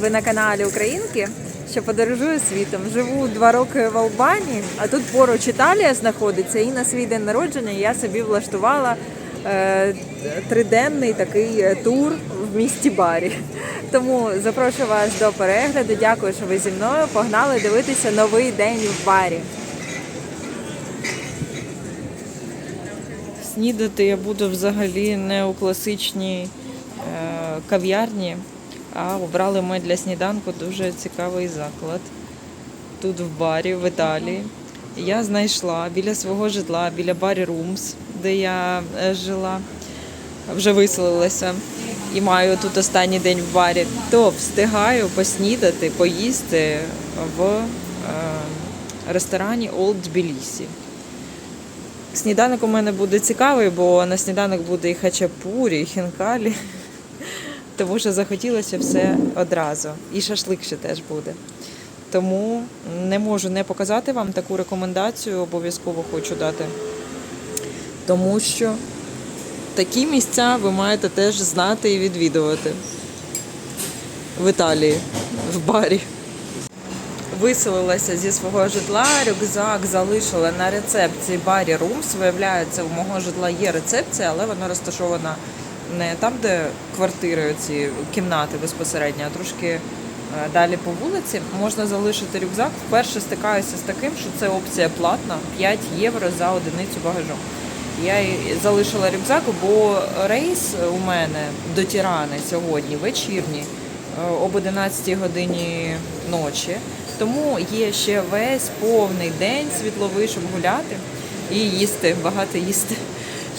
Ви на каналі Українки, що подорожує світом. Живу два роки в Албанії, а тут поруч Італія знаходиться. І на свій день народження я собі влаштувала е, триденний такий е, тур в місті Барі. Тому запрошую вас до перегляду. Дякую, що ви зі мною. Погнали дивитися новий день в барі. Снідати я буду взагалі не у класичній е, кав'ярні, а обрали ми для сніданку дуже цікавий заклад. Тут в барі, в Італії. Я знайшла біля свого житла, біля барі Румс, де я е, жила, вже виселилася і маю тут останній день в барі, то встигаю поснідати, поїсти в е, ресторані Old Tbilisi. Сніданок у мене буде цікавий, бо на сніданок буде і хачапурі, і хінкалі. Тому що захотілося все одразу. І шашлик ще теж буде. Тому не можу не показати вам таку рекомендацію, обов'язково хочу дати. Тому що такі місця ви маєте теж знати і відвідувати в Італії, в барі. Виселилася зі свого житла, рюкзак залишила на рецепції барі Румс. Виявляється, у мого житла є рецепція, але вона розташована не там, де квартири, ці кімнати безпосередньо, а трошки е, далі по вулиці. Можна залишити рюкзак. Вперше стикаюся з таким, що це опція платна 5 євро за одиницю багажу. Я залишила рюкзак, бо рейс у мене до Тірани сьогодні вечірній е, об 11 годині ночі. Тому є ще весь повний день світловий, щоб гуляти і їсти, багато їсти.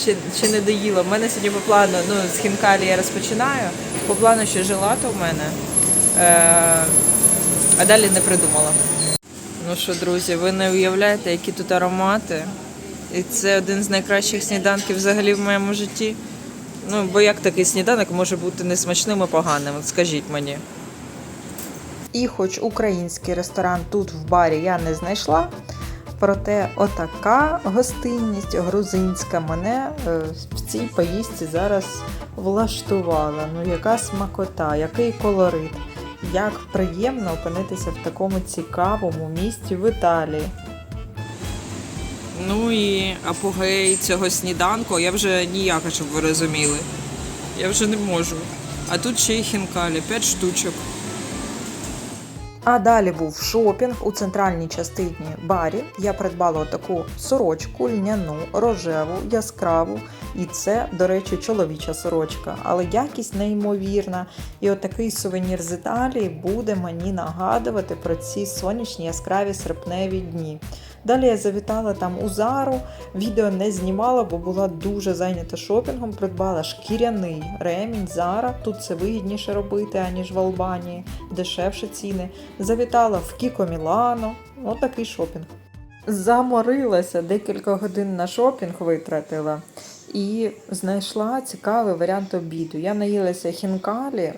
Ще, ще не доїла. У мене сьогодні по плану, ну, з хінкалі я розпочинаю. По плану ще желато в мене. Е, а далі не придумала. Ну що, друзі, ви не уявляєте, які тут аромати. І це один з найкращих сніданків взагалі в моєму житті. Ну, бо як такий сніданок може бути несмачним і поганим? От скажіть мені. І хоч український ресторан тут в барі я не знайшла, проте отака гостинність грузинська мене е, в цій поїздці зараз влаштувала. Ну яка смакота, який колорит, як приємно опинитися в такому цікавому місті в Італії. Ну і апогей цього сніданку я вже ніяка, щоб ви розуміли. Я вже не можу. А тут ще й хінкалі, 5 штучок. А далі був шопінг у центральній частині барі. Я придбала таку сорочку, льняну, рожеву, яскраву. І це, до речі, чоловіча сорочка, але якість неймовірна. І отакий сувенір з Італії буде мені нагадувати про ці сонячні яскраві серпневі дні. Далі я завітала там у Зару, відео не знімала, бо була дуже зайнята шопінгом. Придбала шкіряний ремінь Зара. Тут це вигідніше робити, аніж в Албанії, дешевше ціни. Завітала в Кіко Мілано. Отакий шопінг. Заморилася, декілька годин на шопінг витратила і знайшла цікавий варіант обіду. Я наїлася хінкалі, е,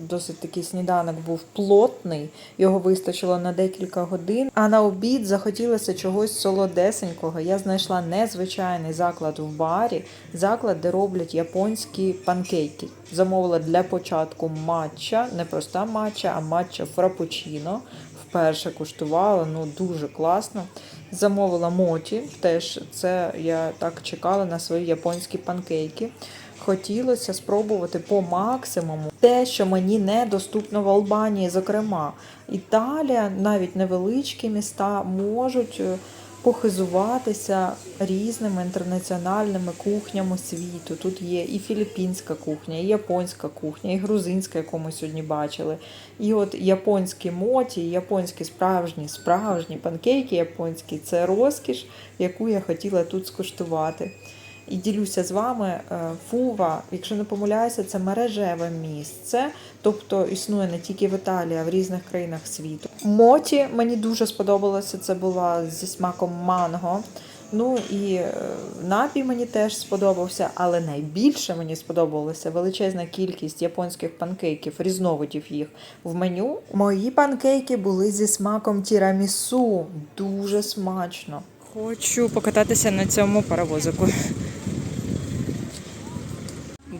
досить такий сніданок був плотний, його вистачило на декілька годин. А на обід захотілося чогось солодесенького. Я знайшла незвичайний заклад в барі, заклад, де роблять японські панкейки. Замовила для початку матча, не проста матча, а матча фрапучино. Вперше куштувала, ну дуже класно. Замовила моті, теж це я так чекала на свої японські панкейки. Хотілося спробувати по максимуму те, що мені недоступно в Албанії. Зокрема, Італія, навіть невеличкі міста можуть е, похизуватися різними інтернаціональними кухнями світу. Тут є і філіппінська кухня, і японська кухня, і грузинська, яку ми сьогодні бачили. І от японські моті, японські справжні, справжні панкейки японські це розкіш, яку я хотіла тут скуштувати. І ділюся з вами, е, Фува, якщо не помиляюся, це мережеве місце, тобто існує не тільки в Італії, а в різних країнах світу. Моті мені дуже сподобалося, це була зі смаком манго. Ну і е, напій мені теж сподобався, але найбільше мені сподобалася величезна кількість японських панкейків, різновидів їх в меню. Мої панкейки були зі смаком тірамісу. Дуже смачно. Хочу покататися на цьому паровозику.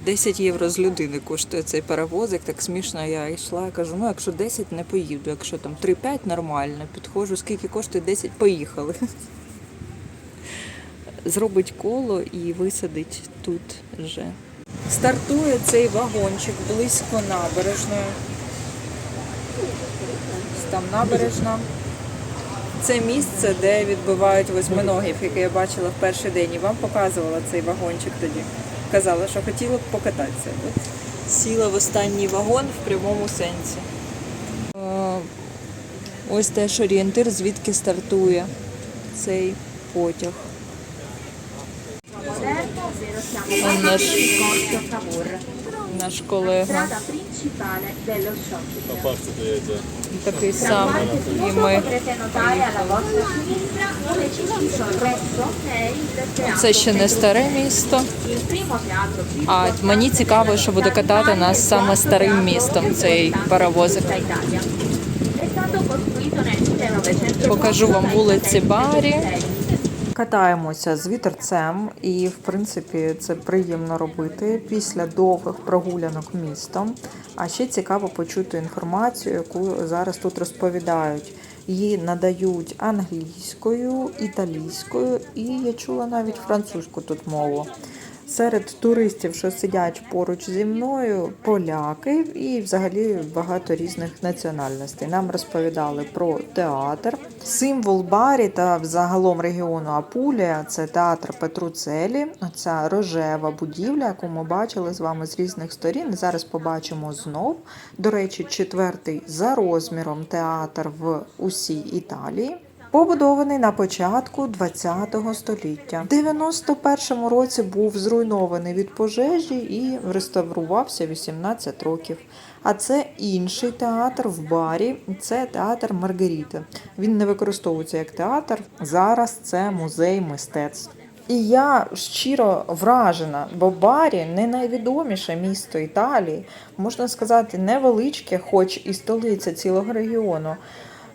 10 євро з людини коштує цей паровозик. Так смішно я йшла. Я кажу, ну якщо 10 не поїду, якщо там 3-5 нормально, підходжу, скільки коштує 10, поїхали. Зробить коло і висадить тут вже. Стартує цей вагончик близько набережної. Там набережна. Це місце, де відбивають восьминогів, яке я бачила в перший день. І вам показувала цей вагончик тоді. Казала, що хотіла б покататися. От сіла в останній вагон в прямому сенсі. Е, Ось теж орієнтир, звідки стартує цей потяг. Он наш, наш колега. Principale dello shopping. Такий самий. І ми potrete notare alla vostra sinistra un preciso resto che è il teatro це ще не старе місто. il primo teatro А мені цікаво, що буде катати нас саме старим містом цей паровозик. d'Italia. È stato costruito nel 1900 Покажу вам вулиці Барі. Катаємося з вітерцем, і в принципі це приємно робити після довгих прогулянок містом. А ще цікаво почути інформацію, яку зараз тут розповідають. Її надають англійською, італійською і я чула навіть французьку тут мову. Серед туристів, що сидять поруч зі мною, поляки і взагалі багато різних національностей. Нам розповідали про театр. Символ барі та взагалом регіону Апулія це театр Петруцелі. Оця рожева будівля, яку ми бачили з вами з різних сторін. Зараз побачимо знов. До речі, четвертий за розміром театр в усій Італії. Побудований на початку ХХ століття. В 91-му році був зруйнований від пожежі і реставрувався 18 років. А це інший театр в барі. Це театр Маргарита. Він не використовується як театр. Зараз це музей мистецтв. І я щиро вражена, бо Барі не найвідоміше місто Італії, можна сказати, невеличке, хоч і столиця цілого регіону.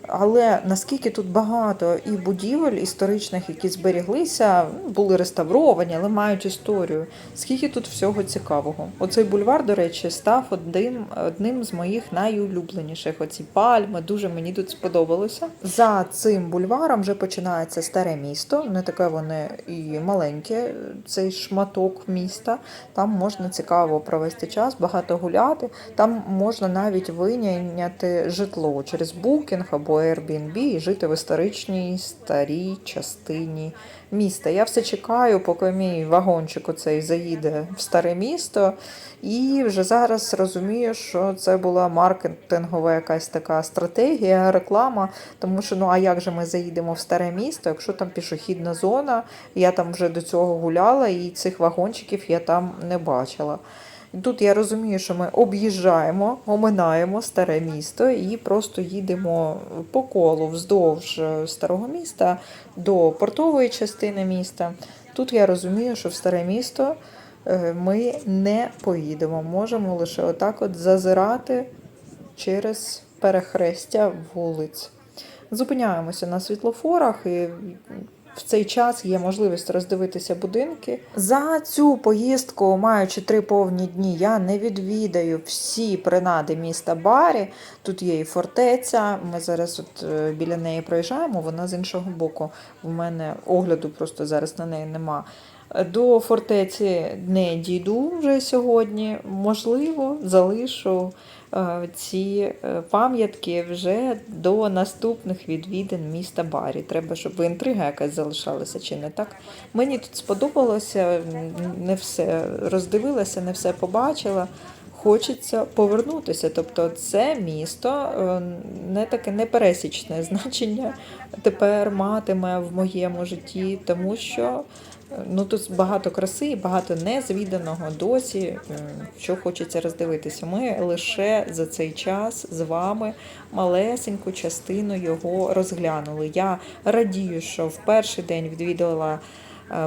Але наскільки тут багато і будівель історичних, які зберіглися, ну, були реставровані, але мають історію. Скільки тут всього цікавого? Оцей бульвар, до речі, став одним, одним з моїх найулюбленіших. Оці пальми дуже мені тут сподобалося. За цим бульваром вже починається старе місто. Не таке воно і маленьке, цей шматок міста. Там можна цікаво провести час, багато гуляти. Там можна навіть винайняти житло через букінг або Airbnb і жити в історичній старій частині міста. Я все чекаю, поки мій вагончик оцей заїде в старе місто. І вже зараз розумію, що це була маркетингова якась така стратегія, реклама. Тому що ну а як же ми заїдемо в старе місто, якщо там пішохідна зона, я там вже до цього гуляла, і цих вагончиків я там не бачила. Тут я розумію, що ми об'їжджаємо, оминаємо старе місто і просто їдемо по колу вздовж е, старого міста до портової частини міста. Тут я розумію, що в старе місто е, ми не поїдемо. Можемо лише отак от зазирати через перехрестя вулиць. Зупиняємося на світлофорах і в цей час є можливість роздивитися будинки. За цю поїздку, маючи три повні дні, я не відвідаю всі принади міста Барі. Тут є і фортеця. Ми зараз от е, біля неї проїжджаємо, вона з іншого боку. У мене огляду просто зараз на неї нема. До фортеці не дійду вже сьогодні. Можливо, залишу ці е, пам'ятки вже до наступних відвідин міста Барі. Треба, щоб інтрига якась залишалася, чи не так. Мені тут сподобалося, не все роздивилася, не все побачила. Хочеться повернутися. Тобто, це місто е, не таке непересічне значення тепер матиме в моєму житті, тому що е, ну тут багато краси і багато незвіданого досі, е, що хочеться роздивитися. Ми лише за цей час з вами малесеньку частину його розглянули. Я радію, що в перший день відвідала.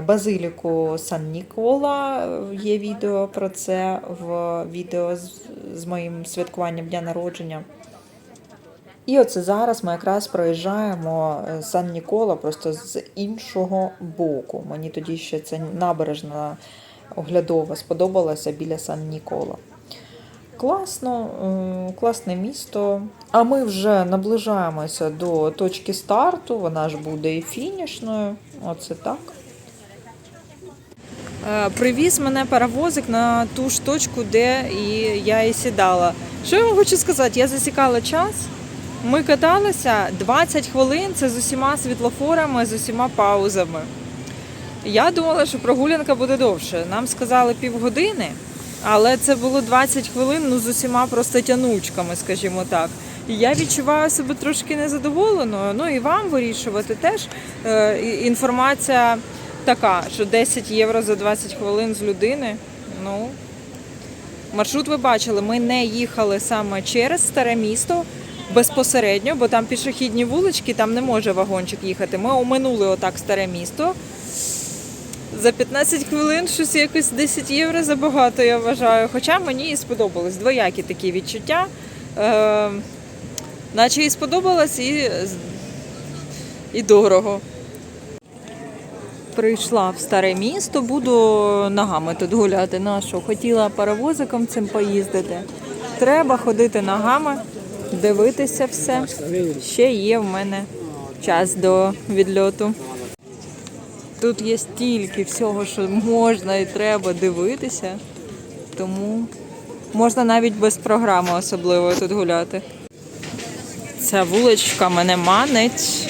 Базиліку Сан Нікола Е, є відео про це в відео з, з моїм святкуванням дня народження. І оце зараз ми якраз проїжджаємо е, Сан Нікола просто з іншого боку. Мені тоді ще ця набережна оглядова сподобалася біля Сан Нікола. Класно, е, класне місто. А ми вже наближаємося до точки старту. Вона ж буде і фінішною. Оце так. Е, Привіз мене паровозик на ту ж точку, де і я і сідала. Що я вам хочу сказати? Я засікала час. Ми каталися 20 хвилин, це з усіма світлофорами, з усіма паузами. Я думала, що прогулянка буде довше. Нам сказали півгодини, але це було 20 хвилин ну, з усіма просто тянучками, скажімо так. І я відчуваю себе трошки незадоволеною. Ну і вам вирішувати теж е, інформація така, що 10 євро за 20 хвилин з людини. Ну, маршрут ви бачили, ми не їхали саме через старе місто безпосередньо, бо там пішохідні вулички, там не може вагончик їхати. Ми оминули отак старе місто. За 15 хвилин щось якось 10 євро забагато, я вважаю. Хоча мені і сподобалось. Двоякі такі відчуття. Е, наче і сподобалось, і, і дорого. Прийшла в старе місто, буду ногами тут гуляти. На що? Хотіла паровозиком цим поїздити. Треба ходити ногами, дивитися все. Ще є в мене час до відльоту. Тут є стільки всього, що можна і треба дивитися. Тому можна навіть без програми особливо тут гуляти. Ця вуличка мене манить.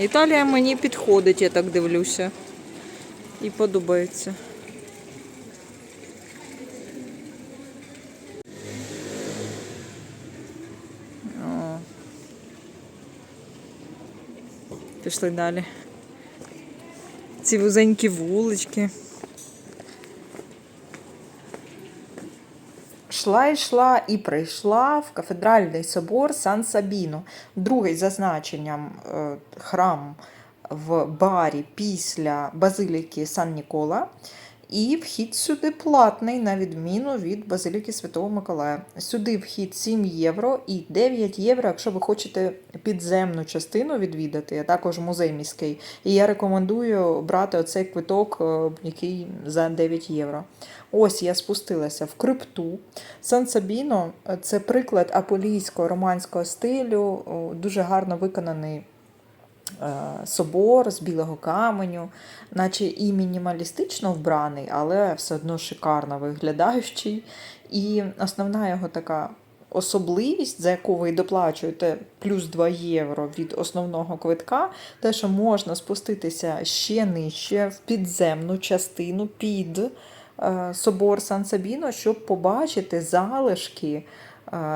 Італія мені підходить, я так дивлюся. І подобається. О. Пішли далі. Ці вузенькі вулички. Йшла, йшла і прийшла в кафедральний собор Сан Сабіно, другий за значенням е, храм в барі після базиліки Сан Нікола. І вхід сюди платний, на відміну від базиліки Святого Миколая. Сюди вхід 7 євро і 9 євро, якщо ви хочете підземну частину відвідати, а також музей міський. І я рекомендую брати оцей квиток, е, який за 9 євро. Ось я спустилася в крипту. Сан Сабіно це приклад аполійського романського стилю, дуже гарно виконаний е, собор з білого каменю, наче і мінімалістично вбраний, але все одно шикарно виглядаючий. І основна його така особливість, за яку ви доплачуєте плюс 2 євро від основного квитка, те, що можна спуститися ще нижче в підземну частину під собор Сан Сабіно, щоб побачити залишки е,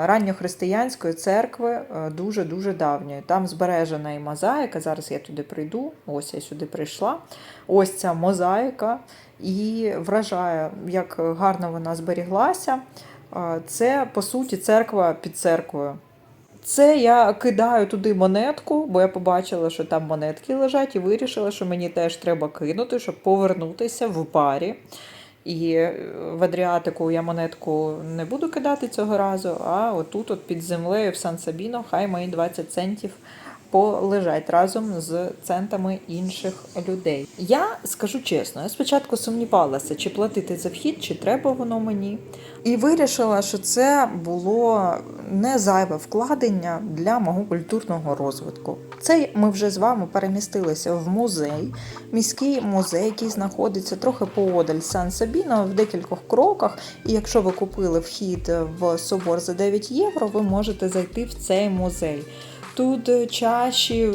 ранньохристиянської церкви е, дуже-дуже давньої. Там збережена і мозаїка. Зараз я туди прийду. Ось я сюди прийшла. Ось ця мозаїка. І вражає, як гарно вона зберіглася. Е, Це, по суті, церква під церквою. Це я кидаю туди монетку, бо я побачила, що там монетки лежать, і вирішила, що мені теж треба кинути, щоб повернутися в парі. І е, в Адріатику я монетку не буду кидати цього разу, а отут, от під землею в Сан Сабіно, хай мої 20 центів полежать разом з центами інших людей. Я скажу чесно, я спочатку сумнівалася, чи платити за вхід, чи треба воно мені. І вирішила, що це було не зайве вкладення для мого культурного розвитку. Це ми вже з вами перемістилися в музей, міський музей, який знаходиться трохи поодаль Сан Сабіно в декількох кроках. І якщо ви купили вхід в собор за 9 євро, ви можете зайти в цей музей. Тут е, чаші, е,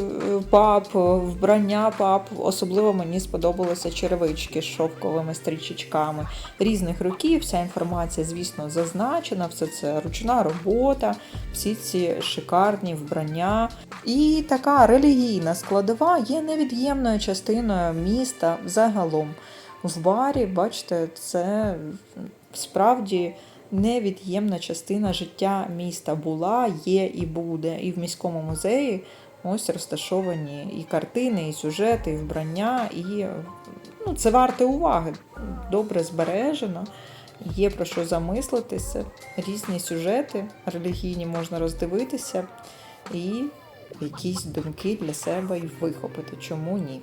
пап, е, вбрання пап. Особливо мені сподобалися черевички з шовковими стрічечками різних років. Вся інформація, звісно, зазначена. Все це ручна робота, всі ці шикарні вбрання. І така релігійна складова є невід'ємною частиною міста загалом. В барі, бачите, це справді невід'ємна частина життя міста була, є і буде. І в міському музеї ось розташовані і картини, і сюжети, і вбрання, і ну, це варте уваги. Добре збережено, є про що замислитися, різні сюжети релігійні можна роздивитися і якісь думки для себе і вихопити. Чому ні?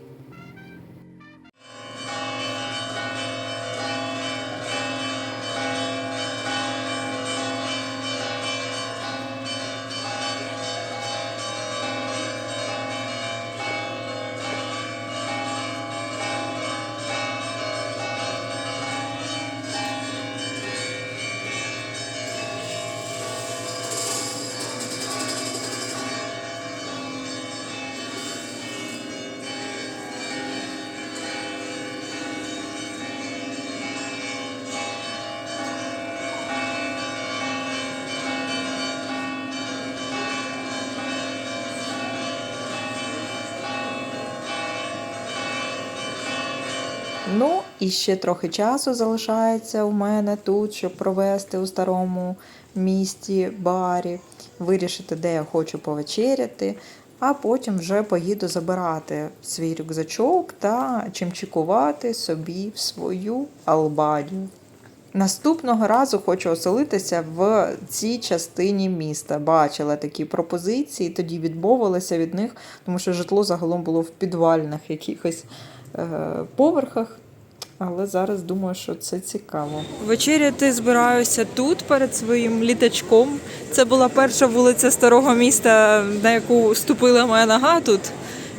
І ще трохи часу залишається у мене тут, щоб провести у старому місті барі, вирішити, де я хочу повечеряти, а потім вже поїду забирати свій рюкзачок та чимчикувати собі в свою Албанію. Наступного разу хочу оселитися в цій частині міста. Бачила такі пропозиції, тоді відмовилася від них, тому що житло загалом було в підвальних якихось е, поверхах. Але зараз думаю, що це цікаво. Вечеряти збираюся тут перед своїм літачком. Це була перша вулиця старого міста, на яку ступила моя нога тут.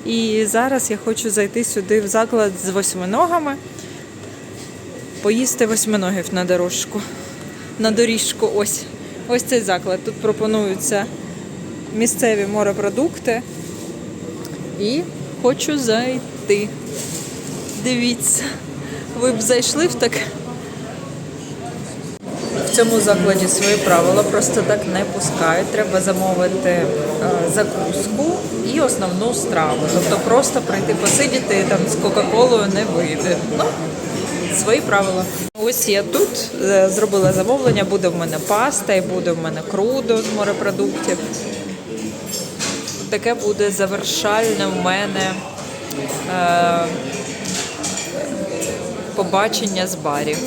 І зараз я хочу зайти сюди в заклад з восьминогами, поїсти восьминогів на дорожку. На доріжку. Ось. Ось цей заклад. Тут пропонуються місцеві морепродукти. І хочу зайти. Дивіться, ви б зайшли в таке. В цьому закладі свої правила просто так не пускають. Треба замовити е, закуску і основну страву. Тобто просто прийти посидіти там з Кока-Колою не вийде. Ну, свої правила. Ось я тут е, зробила замовлення, буде в мене паста і буде в мене крудо з морепродуктів. Таке буде завершальне в мене е, побачення з барів.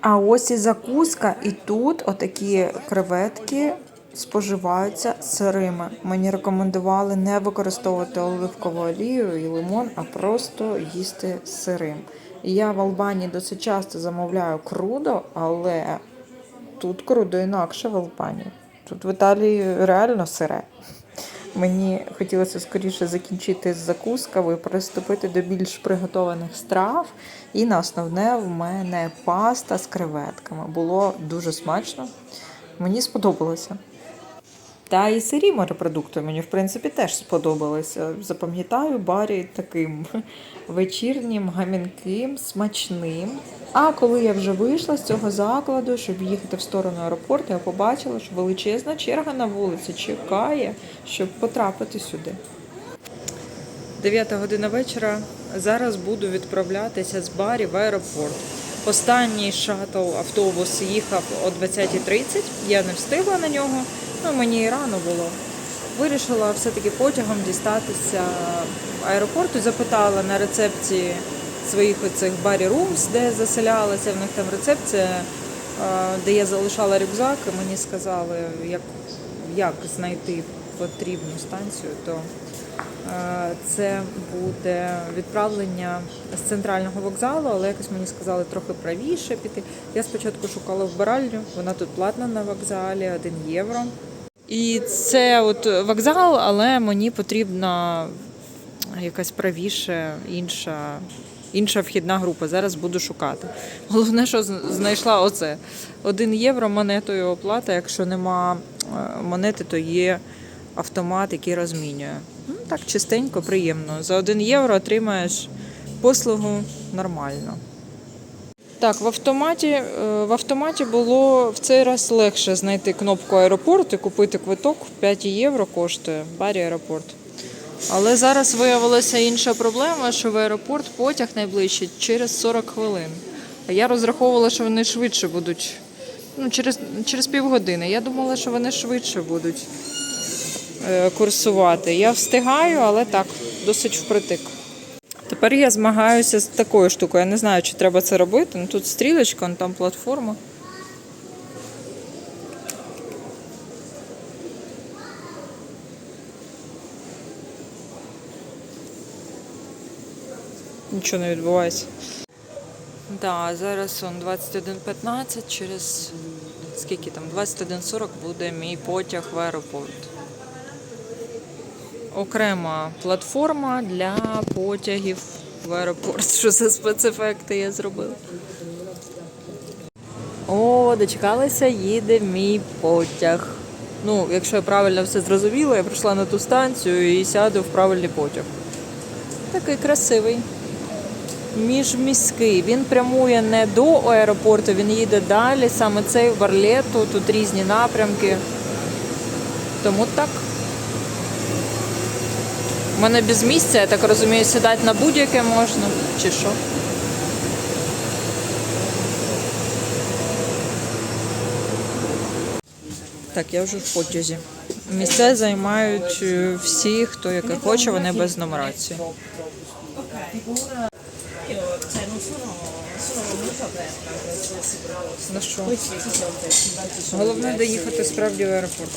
А ось і закуска, і тут отакі креветки споживаються сирими. Мені рекомендували не використовувати оливкову олію і лимон, а просто їсти сирим. Я в Албанії досить часто замовляю крудо, але тут крудо інакше в Албанії. Тут в Італії реально сире. Мені хотілося скоріше закінчити з закусками, приступити до більш приготованих страв. І на основне в мене паста з креветками. Було дуже смачно. Мені сподобалося. Та і сирі морепродукти мені, в принципі, теж сподобалися. Запам'ятаю барі таким вечірнім, гамінким, смачним. А коли я вже вийшла з цього закладу, щоб їхати в сторону аеропорту, я побачила, що величезна черга на вулиці чекає, щоб потрапити сюди. 9 година вечора. Зараз буду відправлятися з барі в аеропорт. Останній шатл автобус їхав о 20.30. Я не встигла на нього. Ну мені і рано було. Вирішила все-таки потягом дістатися аеропорту. Запитала на рецепції своїх оцих барі румс, де заселялася. В них там рецепція, де я залишала рюкзак. І мені сказали, як, як знайти потрібну станцію, то Це буде відправлення з центрального вокзалу, але якось мені сказали трохи правіше піти. Я спочатку шукала вбиральню, вона тут платна на вокзалі, 1 євро. І це от вокзал, але мені потрібна якась правіше інша, інша вхідна група. Зараз буду шукати. Головне, що знайшла оце. 1 євро монетою оплата. Якщо нема е, монети, то є автомат, який розмінює. Ну, так чистенько, приємно. За 1 євро отримаєш послугу нормально. Так, в автоматі, е, в автоматі було в цей раз легше знайти кнопку аеропорт і купити квиток 5 євро коштує барі аеропорт. Але зараз виявилася інша проблема, що в аеропорт потяг найближчий через 40 хвилин. Я розраховувала, що вони швидше будуть. Ну, через, через півгодини. Я думала, що вони швидше будуть е, курсувати. Я встигаю, але так, досить впритик. Тепер я змагаюся з такою штукою. Я не знаю, чи треба це робити. Ну, тут стрілочка, ну, там платформа. Нічого не відбувається. Да, зараз он 21.15, через скільки там? 21.40 буде мій потяг в аеропорт. Окрема платформа для потягів в аеропорт. Що за спецефекти я зробила? О, дочекалася, їде мій потяг. Ну, якщо я правильно все зрозуміла, я прийшла на ту станцію і сяду в правильний потяг. Такий красивий. Міжміський. Він прямує не до аеропорту, він їде далі. Саме цей в Арлету, тут різні напрямки. Тому так. У мене без місця, я так розумію, сідати на будь-яке можна. Чи що? Так, я вже в потязі. Місця займають е, всі, хто яке хоче, вони без нумерації. Ну що? Головне доїхати справді в аеропорт.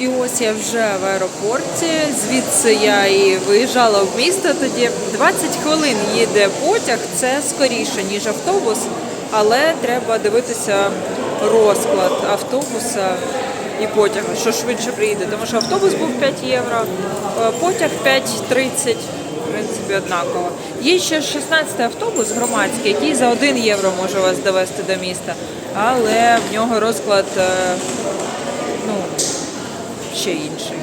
І ось я вже в аеропорті. Звідси я і виїжджала в місто тоді. 20 хвилин їде потяг, це скоріше, ніж автобус, але треба дивитися розклад автобуса і потяга, що швидше приїде. Тому що автобус був 5 євро, е, потяг 5,30. В принципі, однаково. Є ще 16 автобус громадський, який за 1 євро може вас довести до міста, але в нього розклад е, ну, ще інший.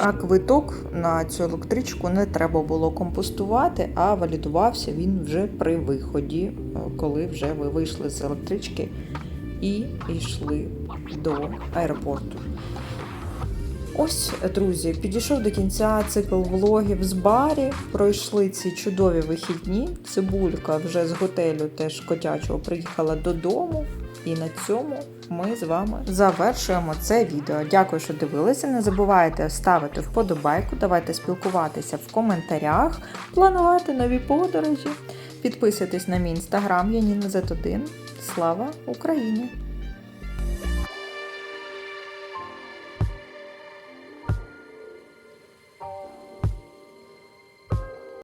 А квиток на цю електричку не треба було компостувати, а валідувався він вже при виході, е, коли вже ви вийшли з електрички і йшли до аеропорту. Ось, друзі, підійшов до кінця цикл влогів з барі. Пройшли ці чудові вихідні. Цибулька вже з готелю теж котячого приїхала додому. І на цьому ми з вами завершуємо це відео. Дякую, що дивилися. Не забувайте ставити вподобайку, давайте спілкуватися в коментарях, планувати нові подорожі. Підписуйтесь на мій інстаграм Яніна Z1. Слава Україні!